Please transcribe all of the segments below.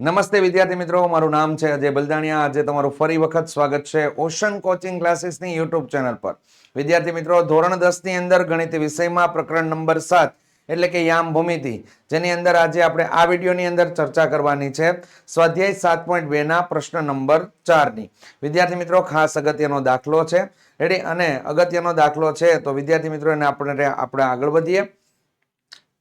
નમસ્તે વિદ્યાર્થી મિત્રો, મારું નામ છે અજય બલદાણિયા. આજે તમારું ફરી વખત સ્વાગત છે ઓશન કોચિંગ ક્લાસીસની યુટ્યુબ ચેનલ પર. વિદ્યાર્થી મિત્રો, ધોરણ દસની અંદર ગણિત વિષયમાં પ્રકરણ નંબર સાત, એટલે કે યામ ભૂમિતિ, જેની અંદર આજે આપણે આ વિડીયોની અંદર ચર્ચા કરવાની છે. સ્વાધ્યાય સાત પોઈન્ટ બે ના પ્રશ્ન નંબર ચારની. વિદ્યાર્થી મિત્રો, ખાસ અગત્યનો દાખલો છે. રેડી અને અગત્યનો દાખલો છે, તો વિદ્યાર્થી મિત્રો, એને આપણે આપણે આગળ વધીએ.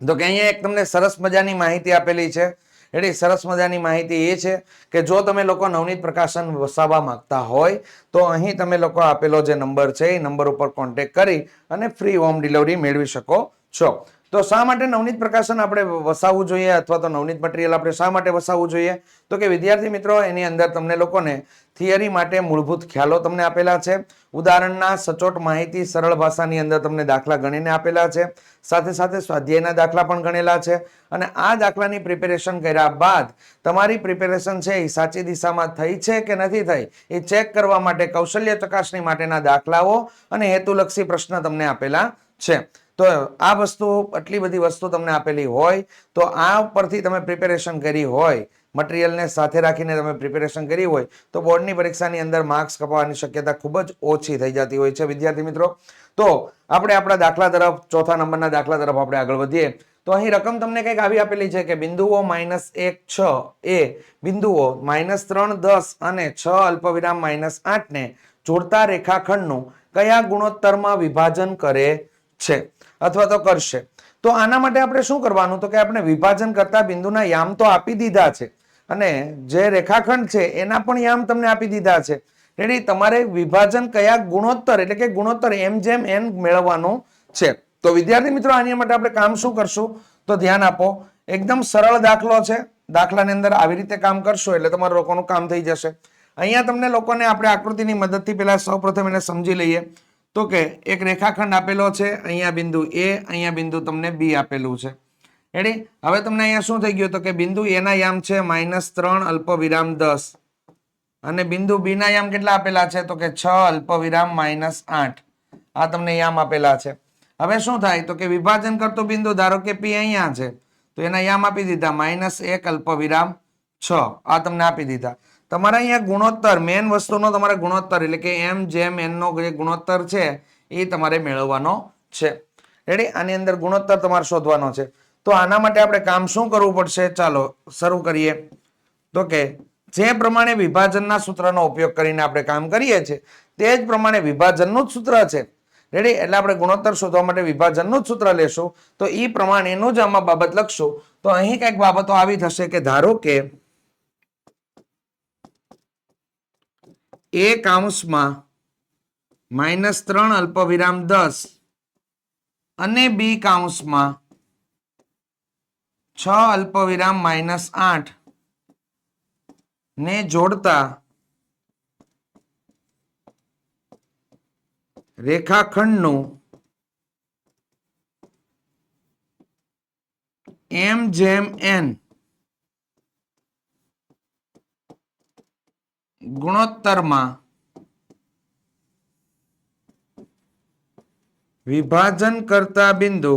તો કે અહીંયા એક તમને સરસ મજાની માહિતી આપેલી છે. એટલે સરસ મજાની માહિતી એ છે કે જો તમે લોકો નવનીત પ્રકાશન વસાવવા માંગતા હોય, તો અહીં તમે લોકો આપેલો જે નંબર છે, એ નંબર ઉપર કોન્ટેક કરી અને ફ્રી હોમ ડિલિવરી મેળવી શકો છો. તો શા માટે નવનીત પ્રકાશન આપણે વસાવવું જોઈએ અથવા તો નવનીત મટીરિયલ આપણે શા માટે વસાવવું જોઈએ? તો કે વિદ્યાર્થી મિત્રો, એની અંદર તમને લોકોને થિયરી માટે મૂળભૂત ખ્યાલો તમને આપેલા છે. ઉદાહરણના સચોટ માહિતી સરળ ભાષાની અંદર તમને દાખલા ગણીને આપેલા છે. સાથે સાથે સ્વાધ્યાયના દાખલા પણ ગણેલા છે અને આ દાખલાની પ્રિપેરેશન કર્યા બાદ તમારી પ્રિપેરેશન છે એ સાચી દિશામાં થઈ છે કે નથી થઈ એ ચેક કરવા માટે કૌશલ્ય ચકાસણી માટેના દાખલાઓ અને હેતુલક્ષી પ્રશ્ન તમને આપેલા છે. તો આ વસ્તુ, આટલી બધી વસ્તુ તમને આપેલી હોય, તો આ પરથી તમે પ્રિપેરેશન કરી હોય મટીરિયલને સાથે રાખીને તમે પ્રિપેરેશન કરી હોય તો બોર્ડની પરીક્ષાની અંદર માર્ક્સ કપાવવાની શક્યતા ખૂબ જ ઓછી થઈ જતી હોય છે. વિદ્યાર્થી મિત્રો, તો આપણે આપણા દાખલા તરફ, ચોથા નંબરના દાખલા તરફ આપણે આગળ વધીએ. તો અહીં રકમ તમને કંઈક આવી આપેલી છે કે બિંદુઓ માઇનસ એક, છ એ બિંદુઓ માઇનસ ત્રણ, દસ અને છ અલ્પવિરામ માઇનસ આઠને જોડતા રેખાખંડનું કયા ગુણોત્તરમાં વિભાજન કરે છે અથવા તો કરશે? તો આના માટે આપણે શું કરવાનું? તો કે આપણે વિભાજન કરતા બિંદુના યામ તો આપી દીધા છે. અને જે રેખાખંડ છે, એના પણ યામ તમને આપી દીધા છે. રેડી, તમારે વિભાજન કયા ગુણોત્તર, એટલે કે ગુણોત્તર એમ જેમ એન મેળવવાનું છે. તો વિદ્યાર્થી મિત્રો, આની માટે આપણે કામ શું કરશું? તો ધ્યાન આપો. એકદમ સરળ દાખલો છે. દાખલાની અંદર આવી રીતે કામ કરશો, એટલે તમારું લોકોનું કામ થઈ જશે. અહીંયા તમને લોકોને આપણે આકૃતિની મદદથી પહેલાં સૌપ્રથમ એને સમજી લઈએ. તો કે એક રેખાખંડ આપેલો છે, અહીંયા બિંદુ એ, અહીંયા બિંદુ તમને બી આપેલું છે. રેડી હવે તમને અહીંયા શું થઈ ગયું તો કે બિંદુ એના યામ છે માઇનસ ત્રણ અલ્પ વિરામ દસ. અને બિંદુ બીના યામ કેટલા આપેલા છે? તો કે છ અલ્પ વિરામ માઇનસ આઠ. આ તમને યામ આપેલા છે. હવે શું થાય? તો કે વિભાજન કરતો બિંદુ ધારો કે પી અહીંયા છે, તો એના યામ આપી દીધા. માઇનસ એક અલ્પ વિરામ છ. આ તમને આપી દીધા. તમારે અહીંયા ગુણોત્તર મેન વસ્તુનો તમારે ગુણોત્તર એટલે કે એમ જેમ એનનો જે ગુણોત્તર છે, એ તમારે મેળવવાનો છે. રેડી આની અંદર ગુણોત્તર તમારે શોધવાનો છે. તો આના માટે આપણે કામ શું કરવું પડશે? ચાલો, શરૂ કરીએ. તો કે, જે પ્રમાણે વિભાજનના સૂત્રનો ઉપયોગ કરીને આપણે કામ કરીએ છીએ, તે જ પ્રમાણે વિભાજનનું જ સૂત્ર છે. રેડી એટલે આપણે ગુણોત્તર શોધવા માટે વિભાજનનું જ સૂત્ર લેશું. તો એ પ્રમાણેનું જ આમાં બાબત લખશું. તો અહીં કંઈક બાબતો આવી થશે કે ધારો કે એક કાઉન્સમાં માઇનસ ત્રણ અલ્પવિરામ દસ અને બી કાઉન્સમાં છ અલ્પવિરામ માઇનસ આઠ ને જોડતા રેખાખંડનું એમ જેમ એન ગુણોત્તરમાં વિભાજન કરતા બિંદુ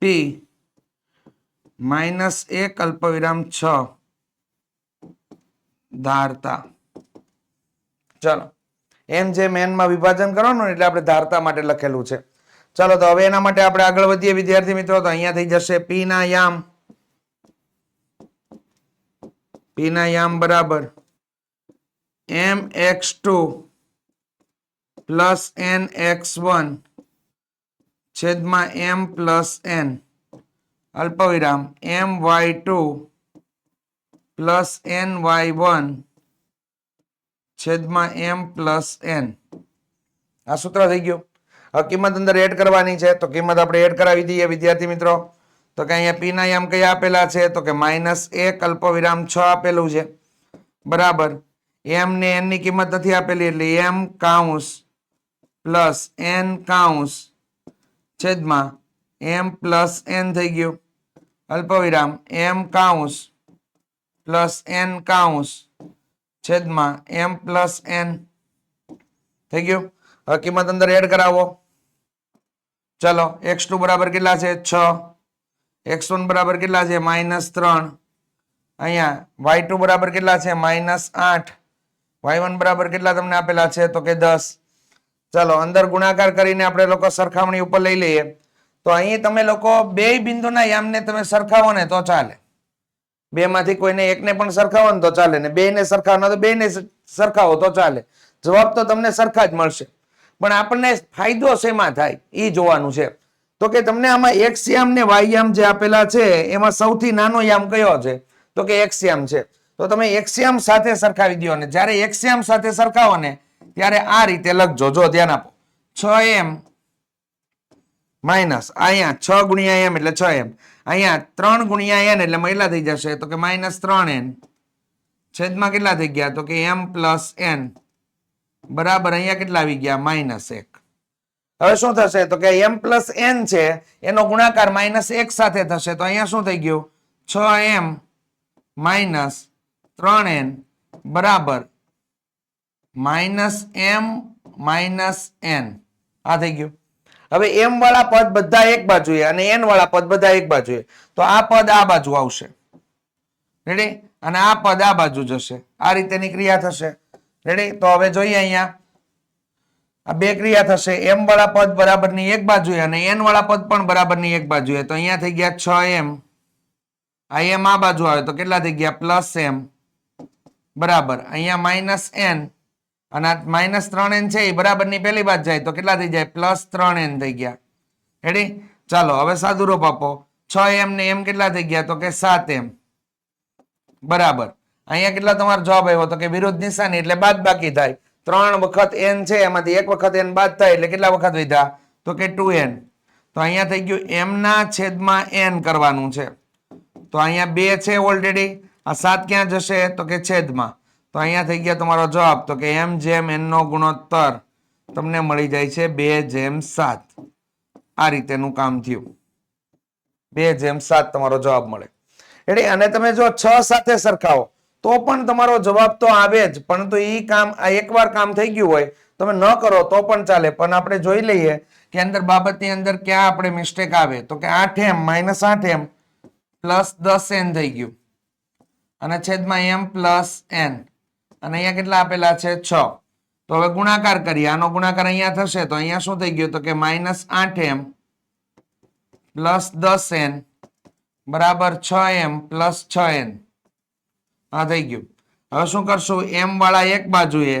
પી માઇનસ એક અલ્પવિરામ છ. ધારતા. ચલો. એમ જેમ એનમાં વિભાજન કરવાનું એટલે આપણે ધારતા માટે લખેલું છે. ચાલો, તો હવે એના માટે આપણે આગળ વધીએ વિદ્યાર્થી મિત્રો. તો અહીંયા થઈ જશે પી ના યામ. પી ના યામ બરાબર. M X two plus N X one છેદમાં એમ પ્લસ એન. અલ્પવિરામ, M Y two plus N Y one છેદમાં એમ પ્લસ એન. આ સૂત્ર થઈ ગયું. હવે કિંમત અંદર એડ કરવાની છે, તો કિંમત આપણે એડ કરાવી દઈએ, વિદ્યાર્થી મિત્રો. તો કે અહીંયા પી ના યામ કયા આપેલા છે? તો કે માઇનસ એક, અલ્પવિરામ છ આપેલું છે. બરાબર. એમ ને એનની કિંમત નથી આપેલી, એટલે એમ કાઉન્સ પ્લસ એન કાઉન્સ છેદમાં એમ પ્લસ એન થઈ ગયું. અલ્પવિરામ એમ કાઉન્સ પ્લસ એન કાઉન્સ છેદમાં એમ પ્લસ એન થઈ ગયું. હવે કિંમત અંદર એડ કરાવો. ચલો એક્સ ટુ બરાબર કેટલા છે? છ. એક્સ વન બરાબર કેટલા છે? માઇનસ ત્રણ. અહીંયા વાય ટુ બરાબર કેટલા છે? માઇનસ આઠ. વાય વન બરાબર કેટલા તમને આપેલા છે? તો કે દસ. ચલો, અંદર ગુણાકાર કરીને આપણે લોકો સરખામણી ઉપર લઈ લઈએ. તો અહીં તમે લોકો બે બિંદુના યામને તમે સરખાવો ને તો ચાલે. બે માંથી કોઈને એકને પણ સરખાવો ને તો ચાલે ને બે ને સરખાવો તો બે ને સરખાવો તો ચાલે. જવાબ તો તમને સરખા જ મળશે. પણ આપણને ફાયદો શેમાં થાય? એ જોવાનું છે. તો કે તમને આમાં એક્સ યામ ને વાય યામ જે આપેલા છે, એમાં સૌથી નાનો યામ કયો છે? તો કે એક્સ યામ છે. તો તમે એક્સ યામ સાથે સરખાવી દો ને. જ્યારે એક્સ યામ સાથે સરખાવો ને ત્યારે આ રીતે લખજો જો ધ્યાન આપો. છ એમ માઇનસ, અહીંયા છ ગુણ્યા એમ એટલે છ એમ. અહીંયા ત્રણ ગુણ્યા એન એટલે કેટલા થઈ જશે. તો કે માઇનસ ત્રણ એન. છેદમાં કેટલા થઈ ગયા? તો કે એમ પ્લસ એન. બરાબર, અહીંયા કેટલા આવી ગયા? માઇનસ એક. હવે શું થશે? તો કે એમ પ્લસ એન છે, એનો ગુણાકાર માઇનસ એક સાથે થશે. તો અહીંયા શું થઈ ગયું? છ એમ માઇનસ ત્રણ એન. બરાબર. Minus M minus N. આ થઈ ગયું. હવે એમ વાળા પદ બધા એક બાજુએ અને એન વાળા પદ બધા એક બાજુએ. તો આ પદ આ બાજુ આવશે. રેડી અને આ પદ આ બાજુ જશે. આ રીતેની ક્રિયા થશે. રેડી તો હવે જોઈએ અહીંયા. આ બે ક્રિયા થશે. એમ વાળા પદ બરાબરની એક બાજુએ અને એન વાળા પદ પણ બરાબરની એક બાજુએ. તો અહીંયા થઈ ગયા છ એમ. આ એમ આ બાજુ આવે તો કેટલા થઈ ગયા? Plus M. બરાબર. અહીંયા માઇનસ એન. અને આ માઇનસ ત્રણ એન છે, એ બરાબરની પહેલી બાદ જાય તો કેટલા થઈ જાય? પ્લસ ત્રણ એન થઈ ગયા. રેડી ચાલો, હવે સાદુરૂપ આપો. છ એમ ને એમ કેટલા થઈ ગયા? તો કે સાત એમ બરાબર. અહીંયા કેટલા તમારો જવાબ આવ્યો? તો કે વિરુદ્ધ નિશાની, એટલે બાદ બાકી થાય. ત્રણ વખત એન છે, એમાંથી એક વખત એન બાદ થાય, એટલે કેટલા વખત વધ્યા? તો કે ટુ એન તો અહીંયા થઈ ગયું એમના છેદમાં એન કરવાનું છે. તો અહીંયા બે છે ઓલરેડી આ સાત ક્યાં જશે? તો કે છેદમાં. તો અહીંયા થઈ ગયા તમારો જવાબ. તો કે એમ જેમ એનનો ગુણોત્તર તમને મળી જાય છે બે જેમ સાત. આ રીતેનું કામ થયું. બે જેમ સાત તમારો જવાબ મળે. એટલે અને તમે જો છ સાથે સરખાવો, તો પણ તમારો જવાબ તો આવે જ. પરંતુ એ કામ એકવાર કામ થઈ ગયું હોય, તમે ન કરો તો પણ ચાલે. પણ આપણે જોઈ લઈએ કે અંદર બાબતની અંદર ક્યાં આપણે મિસ્ટેક આવે. તો કે આઠ એમ માઇનસ આઠ એમ પ્લસ દસ એન થઈ ગયું. અને છેદમાં એમ પ્લસ એન અને અહીંયા કેટલા આપેલા છે? છ. તો હવે ગુણાકાર કરીએ. આનો ગુણાકાર અહીંયા થશે તો અહીંયા શું થઈ ગયું તો કે માઇનસ આઠ એમ પ્લસ દસ એન બરાબર છ એમ પ્લસ છ એન. આ થઈ ગયું. હવે શું કરશું? એમ વાળા એક બાજુએ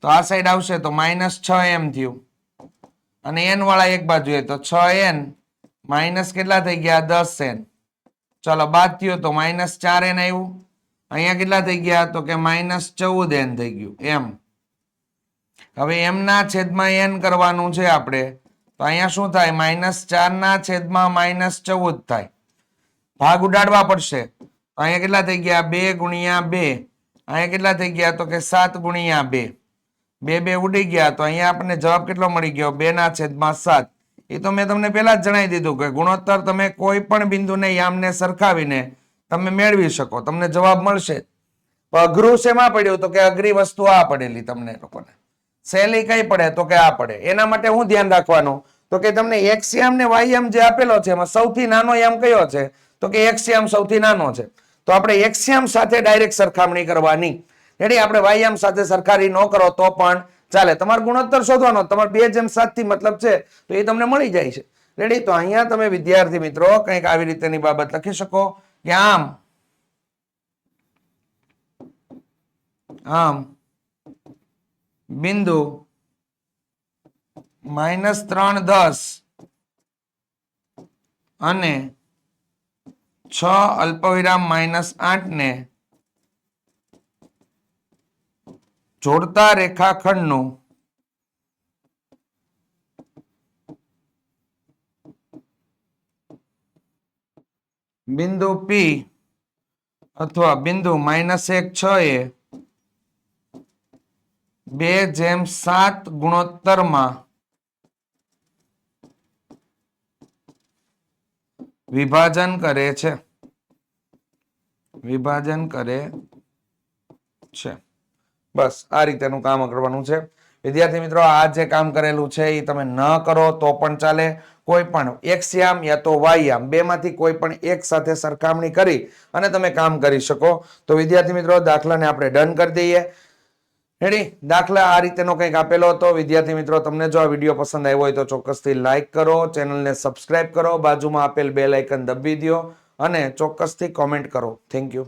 તો આ સાઈડ આવશે તો માઇનસ છ એમ થયું. અને એન વાળા એક બાજુએ તો છ એન માઇનસ કેટલા થઈ ગયા? દસ એન. ચલો બાદ થયો તો માઇનસ ચાર એન આવ્યું. અહીંયા કેટલા થઈ ગયા? તો કે માઇનસ ચૌદ એન થઈ ગયું. એમ. હવે એમના છેદમાં એન કરવાનું છે આપણે. તો અહીંયા શું થાય? માઇનસ ચારના છેદમાં માઇનસ ચૌદ થાય. ભાગ ઉડાડવા પડશે. અહીંયા કેટલા થઈ ગયા? બે ગુણ્યા બે. અહીંયા કેટલા થઈ ગયા? તો કે સાત ગુણ્યા બે. બે બે ઉડી ગયા. તો અહીંયા આપણને જવાબ કેટલો મળી ગયો? બે ના છેદમાં સાત. એ તો મેં તમને પહેલા જ જણાવી દીધું કે ગુણોત્તર તમે કોઈ પણ બિંદુને યામને સરખાવીને તમે મેળવી શકો, તમને જવાબ મળશે. અઘરું શેમાં પડ્યું તો કે અઘરી વસ્તુ આ પડેલી તમને લોકોને. સહેલી કઈ પડે તો કે આ પડે. એના માટે હું ધ્યાન રાખવાનું. તો કે તમને એક્સિયમ ને વાયમ જે આપેલો છે એમાં સૌથી નાનો એમ કયો છે? તો કે એક્સિયમ સૌથી નાનો છે. તો આપણે એક્સિયમ સાથે ડાયરેક્ટ સરખામણી કરવાની. એટલે આપણે વાય યામ સાથે સરખારી ન કરો તો પણ ચાલે. તમારે ગુણોત્તર શોધવાનો. તમારે બે જેમ સાતથી મતલબ છે, તો એ તમને મળી જાય છે. રેડી? તો અહીંયા તમે વિદ્યાર્થી મિત્રો કંઈક આવી રીતેની બાબત લખી શકો. કે આમ આમ બિંદુ માઇનસ ત્રણ દસ. અને છ અલ્પવિરામ માઇનસ આઠ ને જોડતા રેખાખંડનું બિંદુ પી અથવા બિંદુ માઇનસ એક છ એ બે જેમ સાત ગુણોત્તરમાં વિભાજન કરે છે. વિભાજન કરે છે. બસ, આ રીતેનું કામ કરવાનું છે. વિદ્યાર્થી મિત્રો, આ જે કામ કરેલું છે એ તમે ન કરો તો પણ ચાલે. કોઈ પણ એક્સ યામ યા તો વાય યામ બેમાંથી કોઈ પણ એક સાથે સરખામણી કરી અને તમે કામ કરી શકો. તો વિદ્યાર્થી મિત્રો, દાખલાને આપણે ડન કરી દઈએ. રેડી દાખલા આ રીતેનો કંઈક આપેલો હતો. વિદ્યાર્થી મિત્રો, તમને જો આ વીડિયો પસંદ આવ્યો હોય તો ચોક્કસથી લાઇક કરો. ચેનલને સબસ્ક્રાઇબ કરો. બાજુમાં આપેલ બે લાઇકન દબી દો અને ચોક્કસથી કોમેન્ટ કરો. Thank you